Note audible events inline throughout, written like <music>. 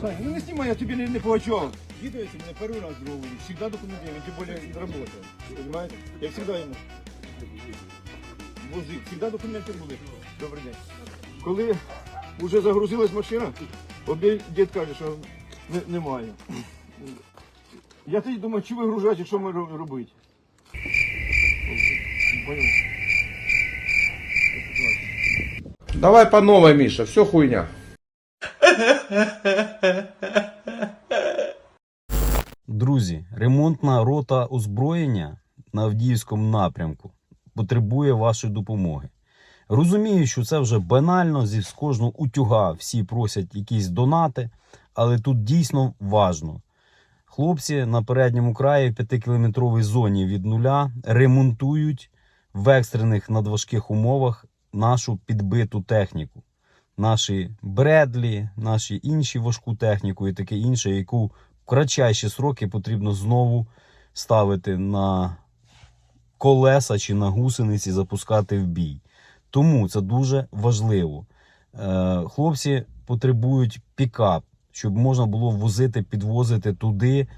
Сань, ну не снимай, я тебе не, не плачу. Видите, меня первый раз дровали. Всегда документы, он тем более работал. Понимаете? Я всегда ему возив. Всегда документи були. Добрий день. Коли вже загрузилась машина, обі- дід каже, що не, немає. Я тоді думаю, чи вигружати, що ми робити. Давай по новой, Миша, все хуйня. Друзі, ремонтна рота озброєння на Авдіївському напрямку потребує вашої допомоги. Розумію, що це вже банально, зі з кожного утюга всі просять якісь донати, але тут дійсно важно. Хлопці на передньому краї в 5-кілометровій зоні від нуля ремонтують в екстрених надважких умовах нашу підбиту техніку. Наші Бредлі, наші інші важку техніку і таке інше, яку в кратчайші сроки потрібно знову ставити на колеса чи на гусениці, запускати в бій. Тому це дуже важливо. Е, Хлопці потребують пікап, щоб можна було возити, підвозити туди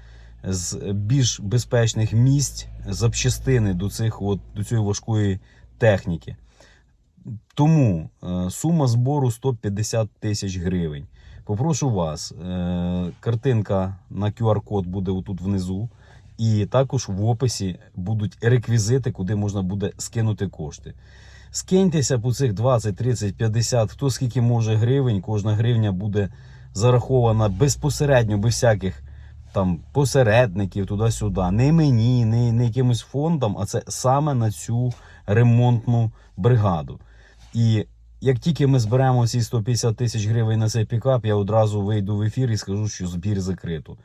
з більш безпечних місць запчастини до, цих, от, до цієї важкої техніки. Тому е, сума збору 150 тисяч гривень. Попрошу вас, е, картинка на QR-код буде отут внизу, і також в описі будуть реквізити, куди можна буде скинути кошти. Скиньтеся по цих 20, 30, 50, хто скільки може гривень, кожна гривня буде зарахована безпосередньо, без всяких там посередників туди-сюди. Не мені, не, не якимось фондам, а це саме на цю ремонтну бригаду. І як тільки ми зберемо ці 150 тисяч гривень на цей пікап, я одразу вийду в ефір і скажу, що збір закрито.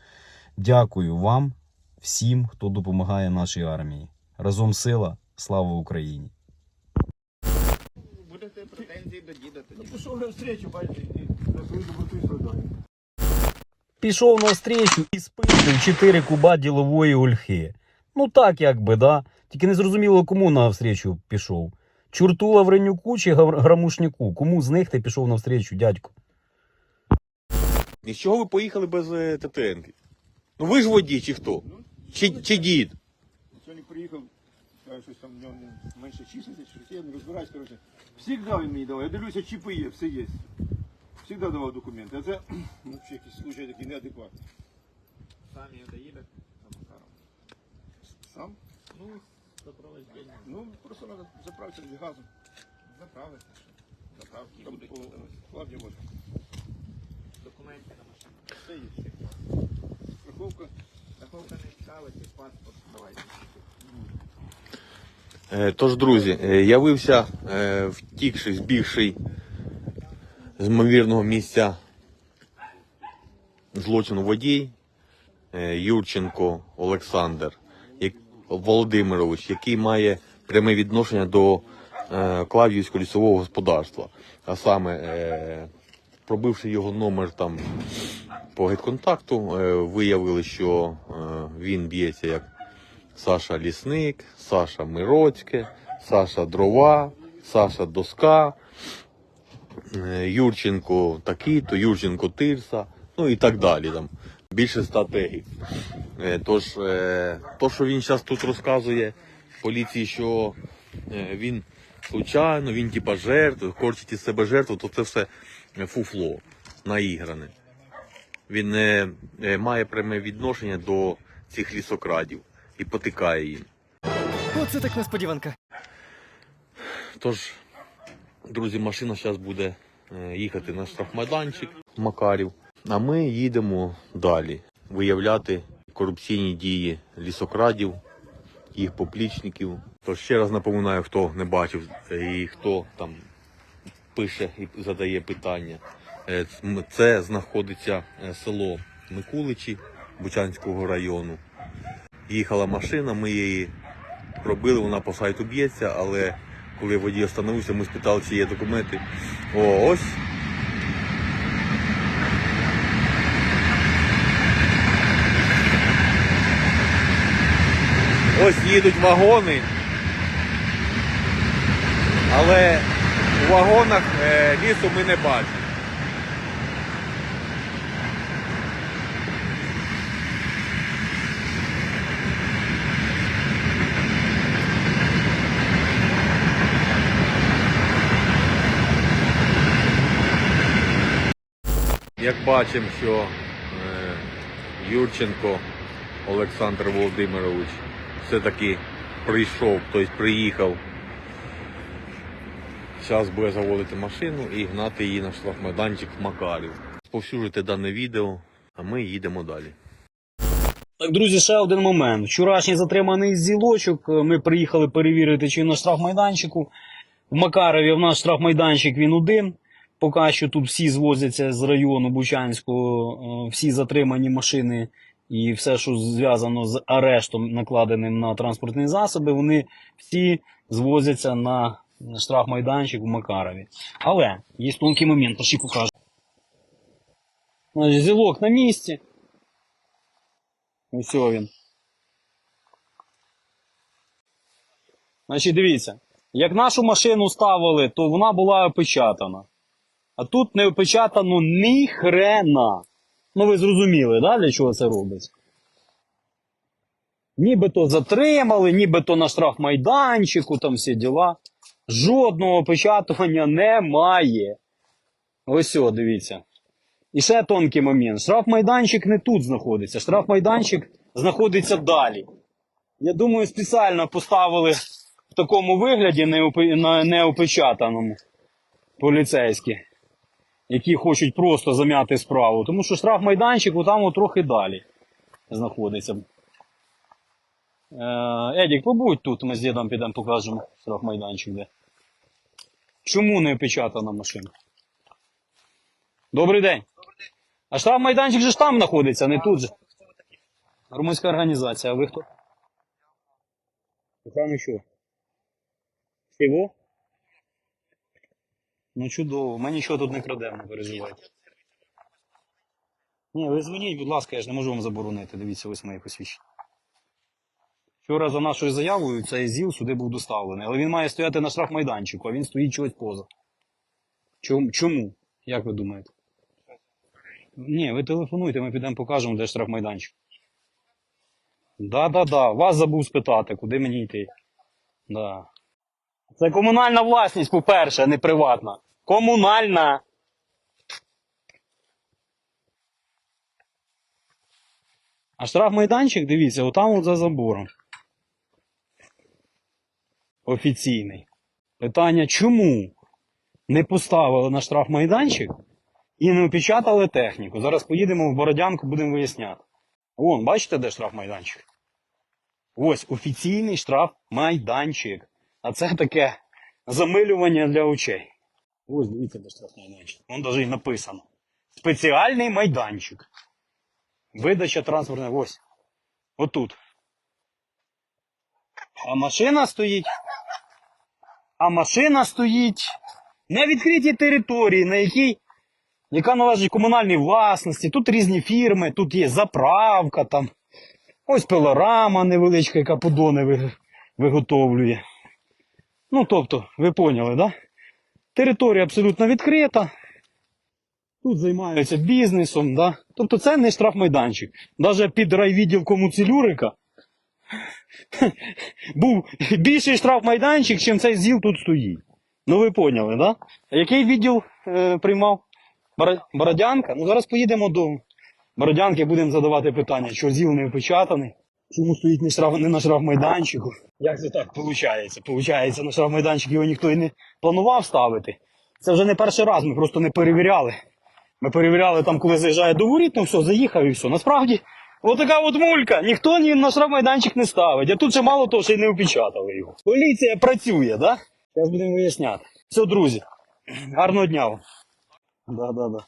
Дякую вам, всім, хто допомагає нашій армії. Разом сила, слава Україні! Будете претензії до діда тоді. Ну пішов на встречу, бачите, і на свою і. Пішов спиздив 4 куба ділової ольхи. Ну так якби, да. Тільки не зрозуміло, кому навстрічу пішов. Чурту Лавренюку чи Грамушняку? Кому з них ти пішов навстрічу, дядько? І з чого ви поїхали без е, ТТНки? Ну ви ж водій чи хто? Чи, чи дід? Сьогодні приїхав, щось там в ньому менше числиться, що я не розбираюсь, коротше. Всігда він мені давав. Я дивлюся, чіпи є, все є. Всігда давав документи. А це <clears throat> ну, ще якісь случаї такі неадекватні. Самі доїдете Сам? Ну. Ну, просто треба заправитися газом. Заправити. Заправки будуть по подавати. вот. Документи на машину. Все є. Страховка. Страховка не цікавить, паспорт давайте. Е, Тож, друзі, е, явився е, втікший, збігший з ймовірного місця злочину водій Юрченко Олександр Володимирович, який має пряме відношення до е, Клавдіївського лісового господарства. А саме, е, пробивши його номер там по гетконтакту, е, виявили, що е, він б'ється як Саша Лісник, Саша Мироцьке, Саша Дрова, Саша Доска, е, Юрченко такий-то, Юрченко Тирса, ну і так далі. Там. Більше ста тегів. Е, Тож, е, то, що він зараз тут розказує поліції, що е, він случайно, він типа жертва, корчить із себе жертву, то це все фуфло наігране. Він не має пряме відношення до цих лісокрадів і потикає їм. Оце так несподіванка. Тож, друзі, машина зараз буде їхати на штрафмайданчик Макарів, а ми їдемо далі виявляти корупційні дії лісокрадів, їх поплічників. Тож ще раз напоминаю, хто не бачив і хто там пише і задає питання. Е, Це знаходиться е, село Микуличі Бучанського району. Їхала машина, ми її пробили, вона по сайту б'ється, але коли водій остановився, ми спитали, чи є документи. О, ось. Ось їдуть вагони, але у вагонах е, лісу ми не бачимо. Як бачимо, що е, Юрченко Олександр Володимирович все-таки прийшов, тобто приїхав. Зараз буде заводити машину і гнати її на штрафмайданчик в Макарів. Повсюджуйте дане відео, а ми їдемо далі. Так, друзі, ще один момент. Вчорашній затриманий зілочок. Ми приїхали перевірити, чи на штрафмайданчику. В Макарові в нас штрафмайданчик він один. Поки що тут всі звозяться з району Бучанського, е, всі затримані машини і все, що зв'язано з арештом, накладеним на транспортні засоби, вони всі звозяться на штрафмайданчик в Макарові. Але є тонкий момент, пошли покажу. Зілок на місці. Ось він. Значить, дивіться, як нашу машину ставили, то вона була опечатана. А тут не опечатано ні хрена. Ну ви зрозуміли, да, для чого це робиться? Нібито затримали, нібито на штрафмайданчику, там всі діла. Жодного опечатування немає. Ось о, дивіться. І ще тонкий момент. Штрафмайданчик не тут знаходиться. Штрафмайданчик знаходиться далі. Я думаю, спеціально поставили в такому вигляді неопечатаному поліцейські, які хочуть просто зам'яти справу. Тому що штрафмайданчик там трохи далі знаходиться. Е, Едік, побудь тут, ми з дідом підемо покажемо штрафмайданчик де. Чому не опечатана машина? Добрий день. А штрафмайданчик же ж там знаходиться, не тут же. Громадська організація, а ви хто? Охрана що? Всього? Ну чудово, ми нічого тут не крадемо, не переживайте. Ні, ви дзвоніть, будь ласка, я ж не можу вам заборонити. Дивіться, ось моє посвідчення. Вчора за нашою заявою цей ЗІЛ сюди був доставлений, але він має стояти на штрафмайданчику, а він стоїть чогось поза. Чому? Як ви думаєте? Ні, ви телефонуйте, ми підемо покажемо, де штрафмайданчик. Да-да-да, вас забув спитати, куди мені йти. Да. Це комунальна власність, по-перше, не приватна. Комунальна. А штрафмайданчик, дивіться, отам от за забором. Офіційний. Питання, чому не поставили на штрафмайданчик і не опечатали техніку? Зараз поїдемо в Бородянку, будемо виясняти. Вон, бачите, де штрафмайданчик? Ось офіційний штрафмайданчик. А це таке замилювання для очей. Ось дивіться, де штрафмайданчик. Вон навіть написано. Спеціальний майданчик. Видача транспортної. Ось. Отут. А машина стоїть. А машина стоїть на відкритій території, на якій яка належить комунальній власності. Тут різні фірми, тут є заправка, там. Ось пилорама невеличка, яка подони виготовлює. Ну, тобто, ви поняли, да? Територія абсолютно відкрита. Тут займаються бізнесом, да? Тобто це не штрафмайданчик. Навіть під райвідділком у Цілюрика <laughs> був більший штрафмайданчик, чим цей ЗІЛ тут стоїть. Ну ви поняли, да? Який відділ е, приймав? Бородянка? Ну зараз поїдемо до Бородянки, будемо задавати питання, що ЗІЛ не опечатаний. Чому стоїть не, штраф, не на штрафмайданчику? Як це так виходить? Получається, на штрафмайданчик його ніхто і не планував ставити. Це вже не перший раз, ми просто не перевіряли. Ми перевіряли там, коли заїжджає до воріт, ну все, заїхав і все. Насправді, отака от мулька. Ніхто ні на штрафмайданчик не ставить. А тут ще мало того, що й не опечатали його. Поліція працює, да? Зараз будемо виясняти. Все, друзі, гарного дня вам. Да, да, да.